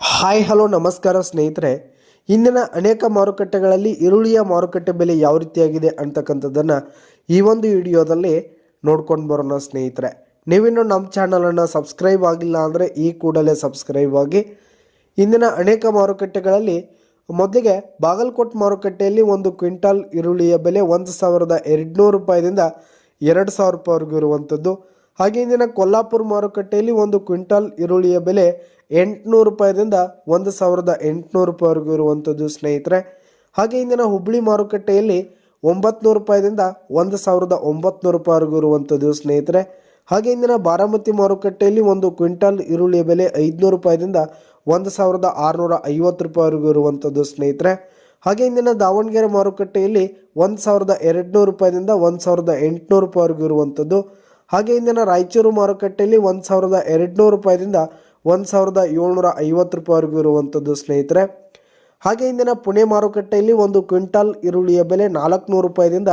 Hi, hello, ನಮಸ್ಕಾರ ಸ್ನೇಹಿತರೆ. ಇಂದಿನ ಅನೇಕ ಮಾರುಕಟ್ಟೆಗಳಲ್ಲಿ ಈರುಳ್ಳಿಯ ಮಾರುಕಟ್ಟೆ ಬೆಲೆ ಯಾವ ರೀತಿಯಾಗಿದೆ ಅಂತಕ್ಕಂಥದ್ದನ್ನು ಈ ಒಂದು ವಿಡಿಯೋದಲ್ಲಿ ನೋಡ್ಕೊಂಡು ಬರೋಣ ಸ್ನೇಹಿತರೆ. ನೀವಿನ್ನು ನಮ್ಮ ಚಾನಲನ್ನು ಸಬ್ಸ್ಕ್ರೈಬ್ ಆಗಿಲ್ಲ ಅಂದರೆ ಈ ಕೂಡಲೇ ಸಬ್ಸ್ಕ್ರೈಬ್ ಆಗಿ. ಇಂದಿನ ಅನೇಕ ಮಾರುಕಟ್ಟೆಗಳಲ್ಲಿ ಮೊದಲಿಗೆ ಬಾಗಲಕೋಟ್ ಮಾರುಕಟ್ಟೆಯಲ್ಲಿ ಒಂದು ಕ್ವಿಂಟಾಲ್ ಈರುಳ್ಳಿಯ ಬೆಲೆ ಒಂದು ಸಾವಿರದ ಎರಡುನೂರು ರೂಪಾಯಿದಿಂದ ಎರಡು ಸಾವಿರ ರೂಪಾಯಿವರೆಗೂ ಇರುವಂಥದ್ದು. ಹಾಗೆ ಇಂದಿನ ಕೊಲ್ಲಾಪುರ ಮಾರುಕಟ್ಟೆಯಲ್ಲಿ ಒಂದು ಕ್ವಿಂಟಾಲ್ ಈರುಳ್ಳಿಯ ಬೆಲೆ ಎಂಟುನೂರು ರೂಪಾಯಿದಿಂದ ಒಂದು ಸಾವಿರದ ಎಂಟುನೂರು ರೂಪಾಯಿವರೆಗೂ ಇರುವಂಥದ್ದು, ಸ್ನೇಹಿತರೆ. ಹಾಗೆ ಇಂದಿನ ಹುಬ್ಬಳ್ಳಿ ಮಾರುಕಟ್ಟೆಯಲ್ಲಿ ಒಂಬತ್ನೂರು ರೂಪಾಯಿದಿಂದ ಒಂದು ಸಾವಿರದ ಒಂಬತ್ನೂರು ರೂಪಾಯಿವರೆಗೂ ಇರುವಂಥದ್ದು, ಸ್ನೇಹಿತರೆ. ಹಾಗೆ ಇಂದಿನ ಬಾರಾಮತಿ ಮಾರುಕಟ್ಟೆಯಲ್ಲಿ ಒಂದು ಕ್ವಿಂಟಾಲ್ ಈರುಳ್ಳಿಯ ಬೆಲೆ ಐದುನೂರು ರೂಪಾಯಿದಿಂದ ಒಂದು ಸಾವಿರದ ಆರುನೂರ ಐವತ್ತು ರೂಪಾಯಿವರೆಗೂ ಇರುವಂಥದ್ದು, ಸ್ನೇಹಿತರೆ. ಹಾಗೆ ಇಂದಿನ ದಾವಣಗೆರೆ ಮಾರುಕಟ್ಟೆಯಲ್ಲಿ ಒಂದು ಸಾವಿರದ ಎರಡುನೂರು ರೂಪಾಯಿದಿಂದ ಒಂದು ಸಾವಿರದ ಎಂಟುನೂರು ರೂಪಾಯಿವರೆಗೂ ಇರುವಂಥದ್ದು. ಹಾಗೆ ಇಂದಿನ ರಾಯಚೂರು ಮಾರುಕಟ್ಟೆಯಲ್ಲಿ ಒಂದು ಸಾವಿರದ ಎರಡುನೂರು ರೂಪಾಯಿದಿಂದ ಒಂದು ಸಾವಿರದ ಏಳ್ನೂರ ಐವತ್ತು ರೂಪಾಯಿವರೆಗೂ ಇರುವಂಥದ್ದು ಸ್ನೇಹಿತರೆ. ಹಾಗೆ ಇಂದಿನ ಪುಣೆ ಮಾರುಕಟ್ಟೆಯಲ್ಲಿ ಒಂದು ಕ್ವಿಂಟಾಲ್ ಈರುಳ್ಳಿಯ ಬೆಲೆ ನಾಲ್ಕುನೂರು ರೂಪಾಯಿದಿಂದ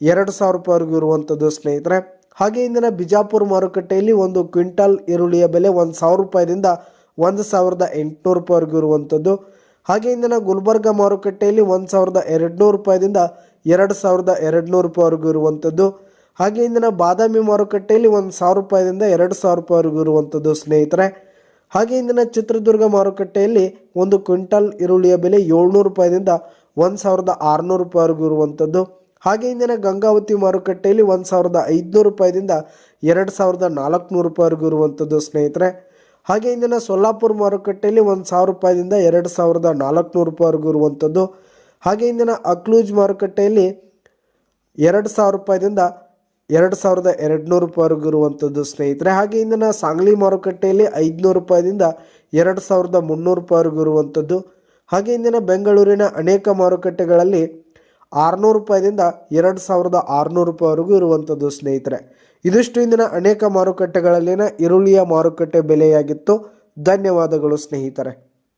ಎರಡು ಸಾವಿರ ರೂಪಾಯಿವರೆಗೂ ಇರುವಂಥದ್ದು ಸ್ನೇಹಿತರೆ. ಹಾಗೆ ಇಂದಿನ ಬಿಜಾಪುರ ಮಾರುಕಟ್ಟೆಯಲ್ಲಿ ಒಂದು ಕ್ವಿಂಟಾಲ್ ಈರುಳ್ಳಿಯ ಬೆಲೆ ಒಂದು ಸಾವಿರ ರೂಪಾಯಿದಿಂದ ಒಂದು ಸಾವಿರದ ಎಂಟುನೂರು ರೂಪಾಯಿವರೆಗೂ ಇರುವಂಥದ್ದು ಹಾಗೆ ಇಂದಿನ ಗುಲ್ಬರ್ಗ ಮಾರುಕಟ್ಟೆಯಲ್ಲಿ ಒಂದು ಸಾವಿರದ ಎರಡುನೂರು ರೂಪಾಯಿದಿಂದ ಎರಡು ಸಾವಿರದ ಎರಡುನೂರು ರೂಪಾಯಿವರೆಗೂ ಇರುವಂಥದ್ದು ಹಾಗೆ ಇಂದಿನ ಬಾದಾಮಿ ಮಾರುಕಟ್ಟೆಯಲ್ಲಿ ಒಂದು ಸಾವಿರ ರೂಪಾಯಿದಿಂದ ಎರಡು ಸಾವಿರ ರೂಪಾಯಿವರೆಗೂ ಇರುವಂಥದ್ದು ಸ್ನೇಹಿತರೆ. ಹಾಗೆ ಇಂದಿನ ಚಿತ್ರದುರ್ಗ ಮಾರುಕಟ್ಟೆಯಲ್ಲಿ ಒಂದು ಕ್ವಿಂಟಲ್ ಈರುಳ್ಳಿಯ ಬೆಲೆ ಏಳ್ನೂರು ರೂಪಾಯಿದಿಂದ ಒಂದು ಸಾವಿರದ ಆರುನೂರು ರೂಪಾಯಿವರೆಗೂ ಇರುವಂಥದ್ದು. ಹಾಗೆ ಇಂದಿನ ಗಂಗಾವತಿ ಮಾರುಕಟ್ಟೆಯಲ್ಲಿ ಒಂದು ಸಾವಿರದ ಐದುನೂರು ರೂಪಾಯಿದಿಂದ ಎರಡು ಸಾವಿರದ ನಾಲ್ಕುನೂರು ರೂಪಾಯಿವರೆಗೂ ಇರುವಂಥದ್ದು ಸ್ನೇಹಿತರೆ. ಹಾಗೆ ಇಂದಿನ ಸೊಲ್ಲಾಪುರ ಮಾರುಕಟ್ಟೆಯಲ್ಲಿ ಒಂದು ಸಾವಿರ ರೂಪಾಯಿದಿಂದ ಎರಡು ಸಾವಿರದ ನಾಲ್ಕುನೂರು ರೂಪಾಯಿವರೆಗೂ ಇರುವಂಥದ್ದು. ಹಾಗೆ ಇಂದಿನ ಅಕ್ಲೂಜ್ ಮಾರುಕಟ್ಟೆಯಲ್ಲಿ ಎರಡು ಸಾವಿರ ರೂಪಾಯಿದಿಂದ ಎರಡು ಸಾವಿರದ ಎರಡುನೂರು ರೂಪಾಯಿವರೆಗೂ ಇರುವಂಥದ್ದು ಸ್ನೇಹಿತರೆ, ಹಾಗೆ ಇಂದಿನ ಸಾಂಗ್ಲಿ ಮಾರುಕಟ್ಟೆಯಲ್ಲಿ ಐದುನೂರು ರೂಪಾಯಿದಿಂದ ಎರಡು ಸಾವಿರದ ಮುನ್ನೂರು ರೂಪಾಯಿವರೆಗೂ ಇರುವಂಥದ್ದು ಹಾಗೆ ಇಂದಿನ ಬೆಂಗಳೂರಿನ ಅನೇಕ ಮಾರುಕಟ್ಟೆಗಳಲ್ಲಿ ಆರುನೂರು ರೂಪಾಯಿದಿಂದ ಎರಡು ಸಾವಿರದ ಆರುನೂರು ರೂಪಾಯಿವರೆಗೂ ಇರುವಂಥದ್ದು ಸ್ನೇಹಿತರೆ. ಇದಿಷ್ಟು ಇಂದಿನ ಅನೇಕ ಮಾರುಕಟ್ಟೆಗಳಲ್ಲಿನ ಈರುಳ್ಳಿಯ ಮಾರುಕಟ್ಟೆ ಬೆಲೆಯಾಗಿತ್ತು. ಧನ್ಯವಾದಗಳು ಸ್ನೇಹಿತರೆ.